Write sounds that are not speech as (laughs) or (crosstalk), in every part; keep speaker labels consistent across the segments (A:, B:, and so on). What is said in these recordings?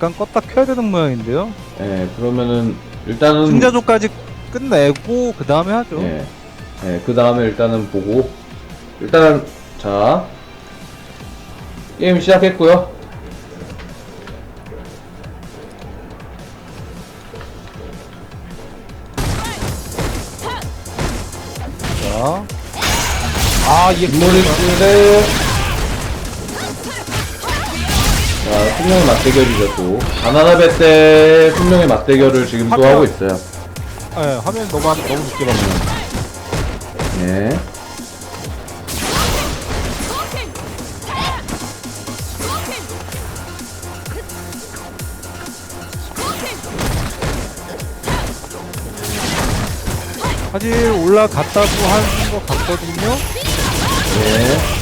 A: 잠깐 껐다 켜야 되는 모양인데요.
B: 예, 그러면은 일단은
A: 승자조까지 끝내고 그 다음에 하죠.
B: 예, 예, 그 다음에 일단은 보고 일단 자 게임 시작했고요.
A: 자, 아 이게
B: 김모리스의 자 숙명의 맞대결이죠 또 바나나배 때 숙명의 맞대결을 지금 또. 하고 있어요.
A: 예, 화면 너무 안- 너무 늦게 봤네요.
B: 예.
A: 사실 올라갔다고 하는 것 같거든요.
B: 예.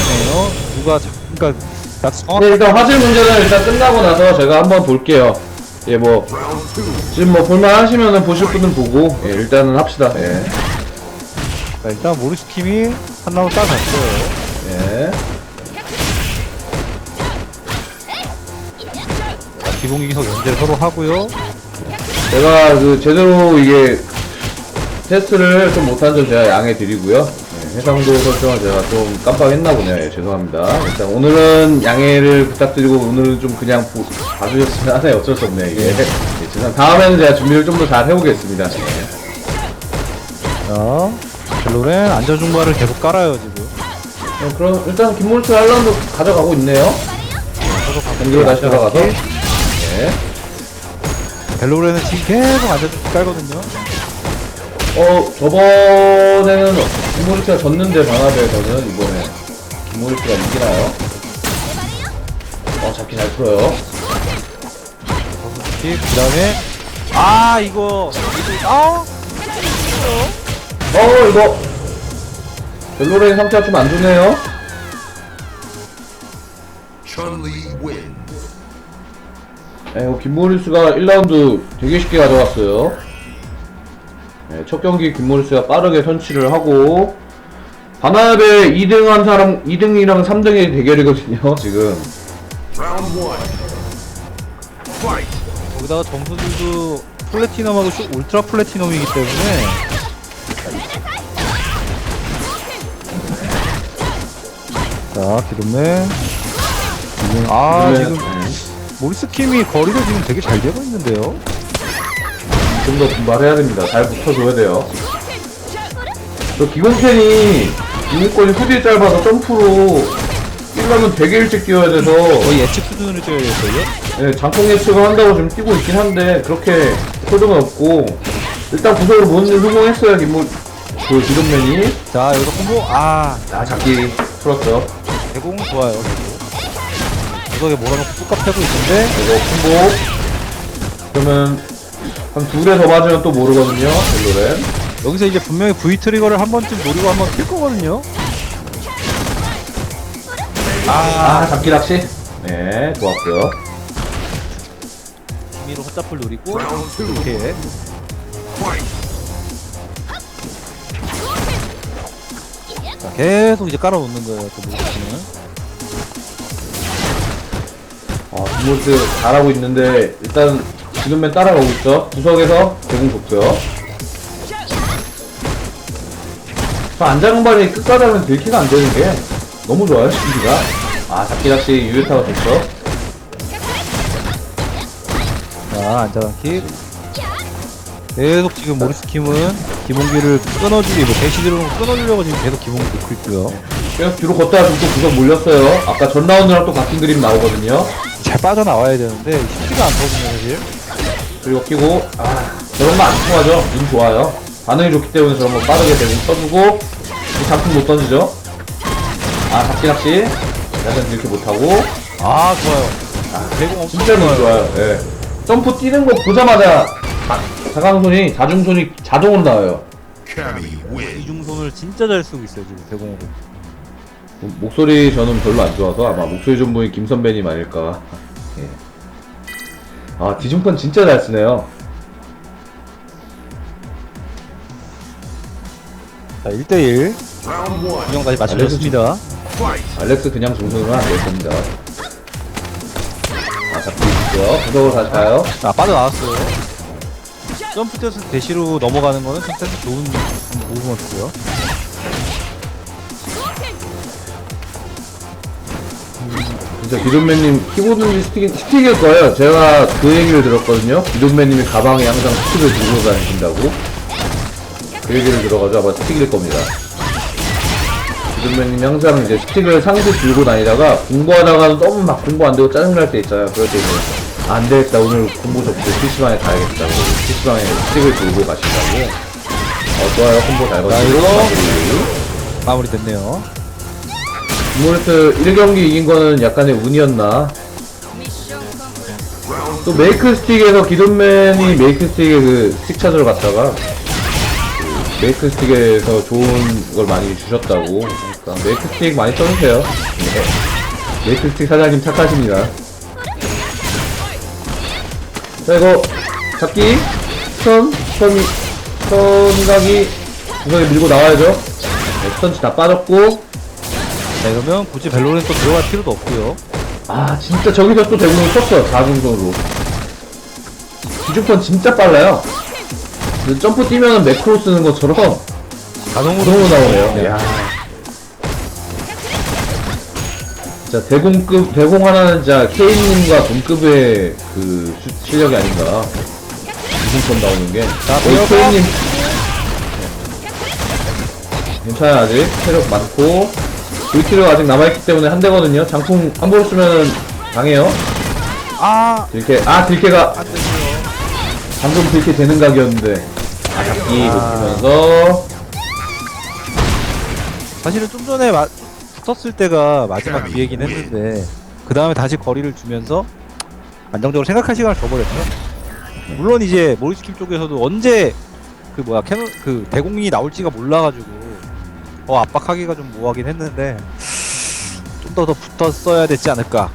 A: 아니네요. 누가 자, 그러니까 나 정확
B: 네, 일단 화질 문제는 일단 끝나고 나서 제가 한번 볼게요. 예, 뭐 지금 뭐 볼만 하시면은 보실 분은 보고 예, 일단은 합시다. 예.
A: 자, 일단 모리스킴이 한 라운드 따갔어요.
B: 예.
A: 기본기석 연재를 서로 하고요.
B: 제가 그 제대로 이게 테스트를 좀 못한 점 제가 양해 드리고요. 예, 해상도 설정을 제가 좀 깜빡했나 보네요. 예, 죄송합니다. 일단 오늘은 양해를 부탁드리고 오늘은 좀 그냥 보, 봐주셨으면 하네요. 어쩔 수 없네요. 이게. 예, 죄송. 다음에는 제가 준비를 좀 더 잘 해보겠습니다. 예.
A: 자, 벨로렌 안전중과를 계속 깔아요 지금.
B: 네, 그럼 일단 김몰트 할란도 가져가고 있네요. 경기로 다시 돌아가서. 네.
A: 벨로렌은 지금 계속 안전중과 깔거든요.
B: 어 저번에는 김몰트가 졌는데 방합에서는 이번에 김몰트가 이기나요? 어 잡기 잘 풀어요.
A: 그 다음에 아 이거 이거
B: 아어 이거 벨로레의 상태가 좀 안 좋네요. 어, 김모리스가 1라운드 되게 쉽게 가져갔어요. 네, 첫 경기 김모리스가 빠르게 선취를 하고 바나베 2등 한 사람 2등이랑 3등의 대결이거든요 (laughs) 지금.
A: 거기다가 점수들도 플래티넘하고 쇼- 울트라 플래티넘이기 때문에 자 기름맨. 지금 아 지금
B: 네,
A: 모리스 킴이 거리가 지금 되게 잘 되고 있는데요
B: 좀 더 분발해야 됩니다. 잘 붙어줘야 돼요. 저 기공캔이 중위권이 후딜 짧아서 점프로 뛰려면 되게 일찍 뛰어야 돼서.
A: 거의 예측 수준으로 뛰어야겠어요?
B: 네, 장풍 예측을 한다고 지금 뛰고 있긴 한데 그렇게 소득은 없고. 일단 구석으로 모는 성공했어요 김모 그 기동맨이.
A: 자 여기서 콤보. 아.
B: 아 잡기 풀었죠.
A: 대공 좋아요. 구석에 몰아놓고 뚝갑 패고 있는데.
B: 이거 콤보. 그러면 한두대더 맞으면 또 모르거든요 벨로렌
A: 여기서 이제 분명히 V 트리거를 한 번쯤 노리고 한 번 킬 거거든요
B: 아 잡기 낚시 네 좋았고요
A: 재미로 헛잡을 노리고. 이렇게. 자, 계속 이제 깔아놓는 거예요 또 모리스킴은
B: 아 김모스 잘하고 있는데 일단 기동맨 따라가고 있죠? 구석에서 대공 좋고요. 저 안장발이 끝까지 하면 들키가 안 되는 게 너무 좋아요 신기가. 아 잡기 낚시 유효타가 좋죠?
A: 자 안전한 킥 계속 지금 모리스킴은 기본기를 끊어주기 뭐 대시드로 끊어주려고 지금 계속 기본기 넣고 있고요.
B: 계속 뒤로 걷다가 지금 또 구석 몰렸어요. 아까 전 라운드랑 또 같은 그림 나오거든요.
A: 잘 빠져나와야 되는데 쉽지가 않거든요 사실
B: 그리고 끼고 아 저런 거 안 통하죠 눈 좋아요 반응이 좋기 때문에 저런 거 빠르게 대공 쳐주고 이 작품 못 던지죠 아 잡기 낚시 약간 이렇게 못하고
A: 아 좋아요 대공 엄청
B: 진짜 너무 좋아요. 예. 점프 뛰는 거 보자마자 자- 자강손이 자중손이 자동으로 나와요.
C: Wins.
A: 이중손을 진짜 잘 쓰고 있어요 지금 대공으로
B: 목소리 저는 별로 안 좋아서 아마 목소리 전문의 김 선배님 아닐까. 예. 아 뒤중판 진짜 잘 쓰네요.
A: 자 1대1
C: Round one.
A: 구경까지
C: Fight.
B: 알렉스 그냥 중손으로 안될 겁니다. 좋아. 구석으로 다시 가요.
A: 아 빠져나왔어요 점프 때 대시로 넘어가는 거는 좀 센스 좋은 무브먼트고요
B: 진짜 기존맨님 키보드인지 스틱, 스틱일 거예요. 제가 그 얘기를 들었거든요. 기존맨님이 가방에 항상 스틱을 들고 다니신다고. 그 얘기를 들어가지고 아마 스틱일 겁니다. 기존맨님이 항상 이제 스틱을 상시 들고 다니다가 공부하다가도 너무 막 공부 안 되고 짜증날 때 있잖아요. 그럴 때 이제 아, 안 되겠다. 오늘 공부 접수 PC방에 가야겠다고. PC방에 스틱을 들고 가신다고. 어, 좋아요. 콤보 잘 거시고.
A: 마무리 됐네요
B: 이 모르트 1경기 이긴 거는 약간의 운이었나? 또 메이크 스틱에서 기존맨이 메이크 스틱에 그 스틱 찾으러 갔다가 그 메이크 스틱에서 좋은 걸 많이 주셨다고 그러니까 메이크 스틱 많이 써주세요. 네. 메이크 스틱 사장님 착하십니다. 자 이거 잡기. 스턴 스턴 스턴각이 구석에 밀고 나와야죠. 네, 스턴치 다 빠졌고
A: 자 이러면 굳이 벨로렌 또 들어갈 필요도 없고요.
B: 아 진짜 저기서 또 대부분 쳤어 4중선으로. 기준권 진짜 빨라요. 그 점프 뛰면은 매크로 쓰는 것처럼
A: 자동으로
B: 나오네요.
A: 네.
B: 야. 진짜 대공급 대공 하나는 진짜 K님과 동급의 그 수- 실력이 아닌가. 기준권 나오는 게.
A: 자,
B: 우리
A: 배워봐.
B: K님. 괜찮아요 아직. 체력 많고 VT가 아직 남아있기 때문에 한 대거든요. 장풍 함부로 쓰면은 당해요.
A: 아!
B: 들게 아 들게가
A: 안 되고요.
B: 방금 들게 되는 각이었는데. 아 잡기
A: 아.
B: 놓치면서.
A: 사실은 좀 전에 마, 붙었을 때가 마지막 기회긴 했는데 그 다음에 다시 거리를 주면서 안정적으로 생각할 시간을 줘버렸죠. 물론 이제 모리스킴 쪽에서도 언제 그 뭐야 캐논 그 대공이 나올지가 몰라가지고 어 압박하기가 좀 뭐하긴 했는데 좀 더 더 붙었어야 됐지 않을까.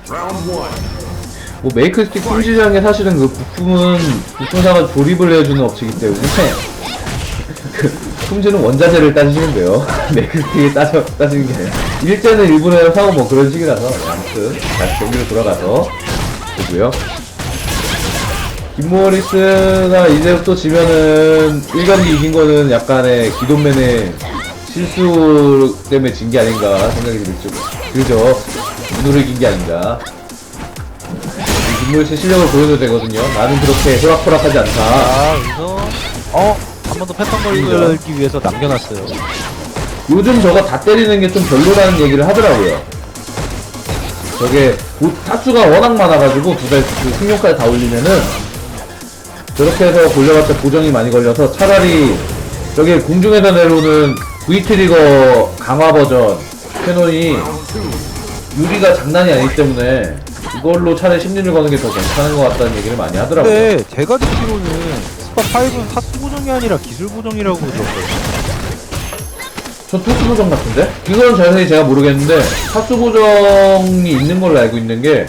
B: 뭐 메이크 스틱 품질이라는 게 사실은 그 부품은 부품사가 조립을 해주는 업체이기 때문에 그 품질은 원자재를 따지시면 돼요. (laughs) 메이크 스틱이 따져, 따지는 게 아니라. 일제는 일본에서 사고 뭐 그런 식이라서 네, 아무튼 다시 경기로 돌아가서 보고요. 김모리스가 이제부터 지면은 1경기 이긴 거는 약간의 기존맨의 실수 때문에 진 게 아닌가 생각이 들죠. 그죠? 눈으로 이긴 게 아닌가. 이 김모리스 실력을 보여도 되거든요. 나는 그렇게 호락호락하지 않다.
A: 아 여기서 어 한 번 더 패턴 걸기 위해서 남겨놨어요.
B: 요즘 저거 다 때리는 게 좀 별로라는 얘기를 하더라고요. 저게 보- 타수가 워낙 많아가지고 두달 그 승용까지 다 올리면은 저렇게 해서 돌려봤자 보정이 많이 걸려서 차라리 저게 공중에서 내려오는 V 트리거 강화 버전 캐논이 유리가 장난이 아니기 때문에 이걸로 차라리 심리를 거는 게 더 괜찮은 것 같다는 얘기를 많이 하더라고요.
A: 근데 제가 듣기로는 스파 5는 타수 보정이 아니라 기술 보정이라고 들었거든요.
B: 저 투수 보정 같은데? 그건 자세히 제가 모르겠는데 타수 보정이 있는 걸로 알고 있는 게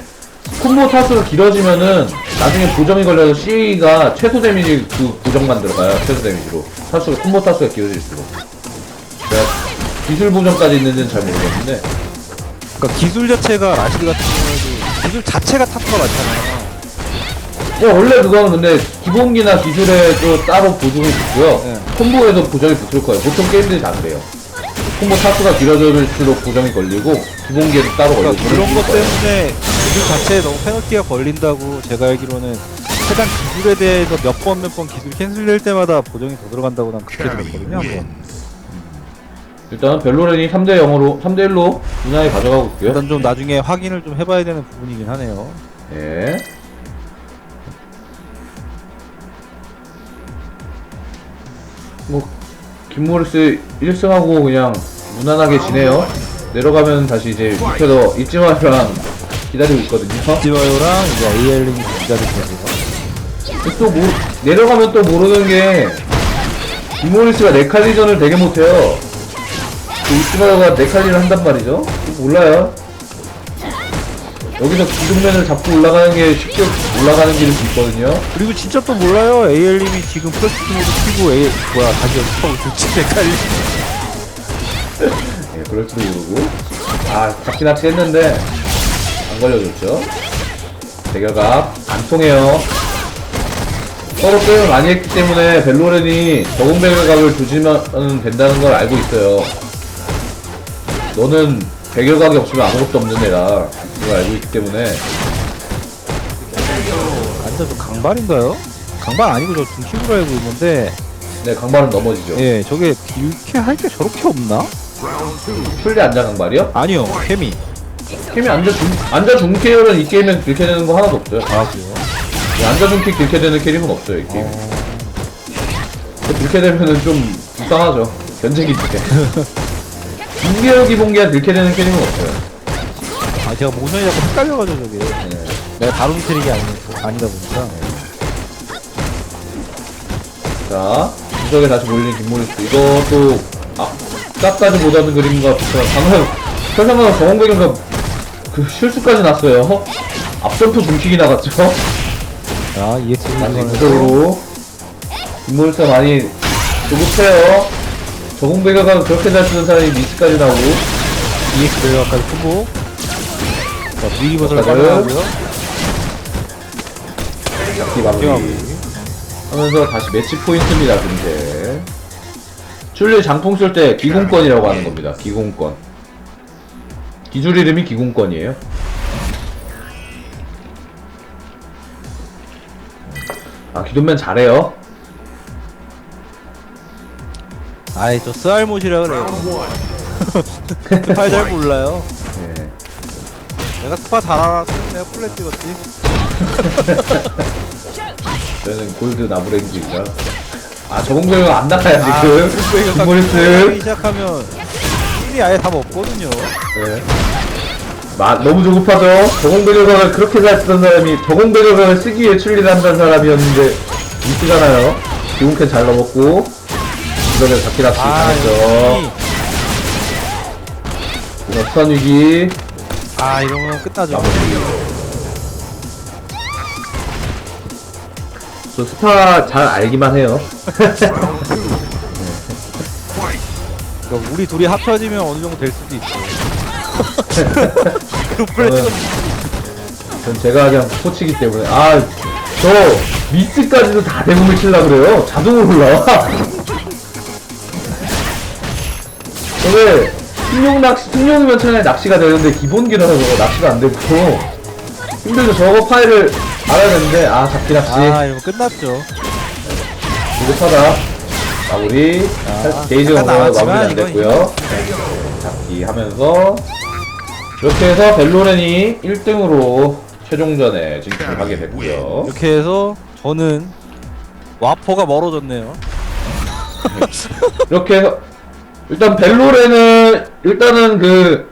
B: 콤보 타수가 길어지면은 나중에 보정이 걸려서 C가 최소 데미지 그 보정만 들어가요 최소 데미지로 타수가 콤보 타수가 길어질수록 제가 기술 보정까지 있는지는 잘 모르겠는데
A: 그러니까 기술 자체가 라시드 같은 경우에도 기술 자체가 타수가 많잖아요.
B: 뭐 원래 그거는 근데 기본기나 기술에 또 따로 보정이 붙고요
A: 네.
B: 콤보에도 보정이 붙을 거예요 보통 게임들이 다 그래요 콤보 타수가 길어질수록 보정이 걸리고 기본기에도 따로 걸리고
A: 그러니까 그런 것
B: 거예요.
A: 때문에 기술 자체에 너무 페널티가 걸린다고 제가 알기로는 해당 기술에 대해서 몇 번 몇 번 기술 캔슬될 때마다 보정이 더 들어간다고 난 그렇게 들었거든요. 한번.
B: 일단 벨로렌이 3대 0으로 3대 1로 분야에 가져가고 있고요.
A: 일단 좀 나중에 확인을 좀 해봐야 되는 부분이긴 하네요.
B: 예. 뭐 김모리스 1승하고 그냥 무난하게 지내요. 내려가면 다시 이제 밑에서 이찌마랑 기다리고 있거든요.
A: 지와요랑 이제 AL링이 기다리고 계세요.
B: 또 모, 내려가면 또 모르는 게 김모리스가 네칼리전을 되게 못해요. 그 이치마가 네칼리를 한단 말이죠. 몰라요. 여기서 기둥면을 잡고 올라가는 게 쉽게 올라가는 수 있거든요.
A: 그리고 진짜 또 몰라요. AL님이 지금 플러스 모드 키고 A 뭐야 다시 연습하고 있을지 헷갈리.
B: 예, 그럴 줄도 모르고. 아, 잡기 낚시 했는데, 안 걸려줬죠. 대결각 안 통해요. 서로 게임을 많이 했기 때문에 벨로렌이 적응 배결각을 두지면 된다는 걸 알고 있어요. 너는 배결각이 없으면 아무것도 없는 애라 그걸 알고 있기 때문에
A: 완전 저 강발인가요? 강발 아니고 저 중심으로 알고 있는데
B: 네 강발은 넘어지죠.
A: 예 저게 이렇게 할 게 저렇게 없나?
B: 풀리 앉아 강발이요?
A: 아니요 케미
B: 게임이 앉아 중 앉아 중캐열은 이 게임엔 그렇게 되는 거 하나도 없어요.
A: 아 그래요?
B: 이 앉아 중캐 그렇게 되는 캐릭은 없어요 이 게임. 그렇게 되면은 좀 불쌍하죠. 견제기 때 (laughs) 중계열 기본기가 그렇게 되는 캐릭은 없어요.
A: 아 제가 모션이 자꾸 헷갈려가지고 저게
B: 네.
A: 내가 다루는 트릭이 아니, 아니다 보니까
B: 자, 구석에 다시 몰린 김모리스. 이것도 아 까까지 보자는 그림과 비슷한 방금 설상가는 정원배경과 그 실수까지 났어요. 앞점프 중킥이 나갔죠.
A: 자 EX
B: 다시
A: 는
B: 구석으로 김모리스가 많이 조급해요. 정원배경가 그렇게 잘 쓰는 사람이 미스까지 나오고
A: EX 레어까지 크고 자
B: 아까는
A: 빠져나고요
B: 잡기 마무리 하면서 다시 매치 포인트입니다, 근데. 출리 장풍 쓸 때 기공권이라고 하는 겁니다. 기공권. 기술 이름이 기공권이에요. 아, 기존면 잘해요.
A: 아이 저 스알못이라 그래요. (laughs) 스파 잘 몰라요
B: 예.
A: 내가 스파 잘 알았으면 내가 플랫 찍었지 (laughs)
B: 저는 골드 나브랭지가. 아, 저공격은 안 나가요,
A: 아,
B: 지금.
A: 하기
B: 김모리스.
A: 시작하면 힘이 아예 답 없거든요
B: 네. 마, 너무 조급하죠? 저공배력을 그렇게 잘 쓰던 사람이 저공배력을 쓰기 위해 출리를 한다는 사람이었는데 미스잖아요. 기공캔 잘 넘었고 이거는 잡기랍시
A: 아
B: 당했죠. 이거 수산위기
A: 아 이러면 끝나죠
B: 마무리. 저 스타 잘 알기만 해요.
C: Fight. (laughs)
A: 그러니까 우리 둘이 합쳐지면 어느 정도 될 수도 있어 (laughs) 그 플랫
B: 저는, 전 제가 그냥 코치기 때문에 아 저 미스까지도 다 대부분 칠라 그래요. 자동으로 올라와. 승용 차라리 낚시가 되는데 기본기라서 낚시가 안 되고 힘들죠. 저거 파일을 알아야 되는데 아 잡기 낚시
A: 아 이러면 끝났죠
B: 부족하다. 마무리
A: 아,
B: 게이지가
A: 약간
B: 마무리 안 됐고요. 잡기 하면서 이렇게 해서 벨로렌이 1등으로 최종전에 진출하게 됐고요.
A: 이렇게 해서 저는 와퍼가 멀어졌네요
B: 이렇게 해서 일단 벨로렌은 일단은 그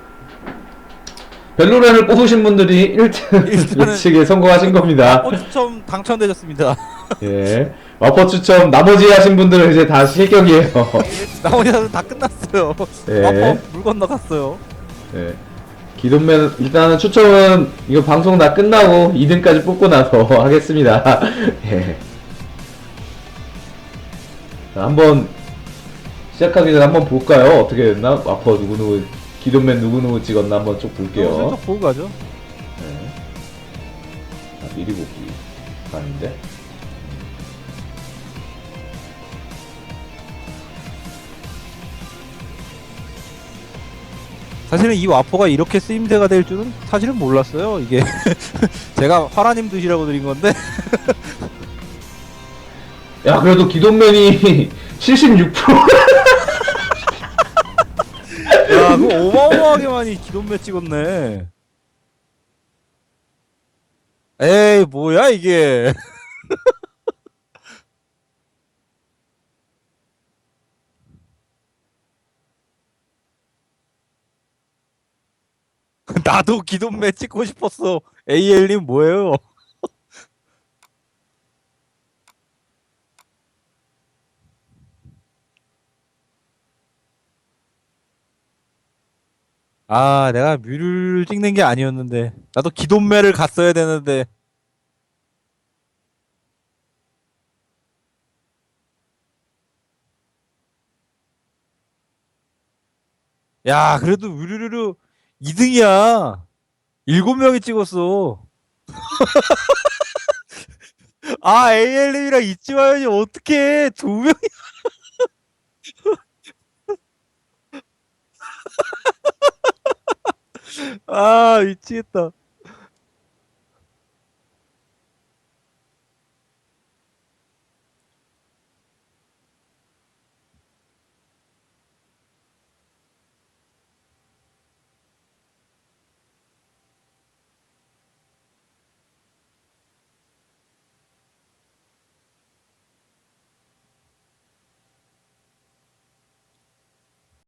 B: 벨로렌을 뽑으신 분들이 1등
A: 일단은-
B: 예측에 성공하신 겁니다.
A: 어 추첨 당첨되셨습니다
B: 예. 와퍼 추첨 나머지 하신 분들은 이제 다 실격이에요. (laughs)
A: 나머지 다 끝났어요
B: 예.
A: 와퍼 물 건너갔어요
B: 예. 기존맨 일단은 추첨은 이거 방송 다 끝나고 2등까지 뽑고 나서 (laughs) 하겠습니다. 예. 자, 한번 시작하기 전에 한번 볼까요? 어떻게 됐나? 와퍼 누구누구 기존맨 누구누구 찍었나 한번 쭉 볼게요.
A: 슬쩍 보고 가죠
B: 네. 아, 미리 보기 아닌데?
A: 사실은 이 와퍼가 이렇게 쓰임새가 될 줄은 사실은 몰랐어요 이게 (laughs) 제가 화라님 드시라고 드린 건데
B: 야 그래도 기존맨이 76% (laughs)
A: 야 그거 어마어마하게 많이 기존매 찍었네. 에이 뭐야 이게. (laughs) 나도 기존매 찍고 싶었어. AL님 뭐예요 아, 내가 뮤를 찍는 게 아니었는데. 나도 기돈매를 갔어야 되는데. 야, 그래도 우르르르 2등이야. 7명이 찍었어. (laughs) 아 ALM이랑 이치마연이 어떻게 두 명이 (laughs) 아 미치겠다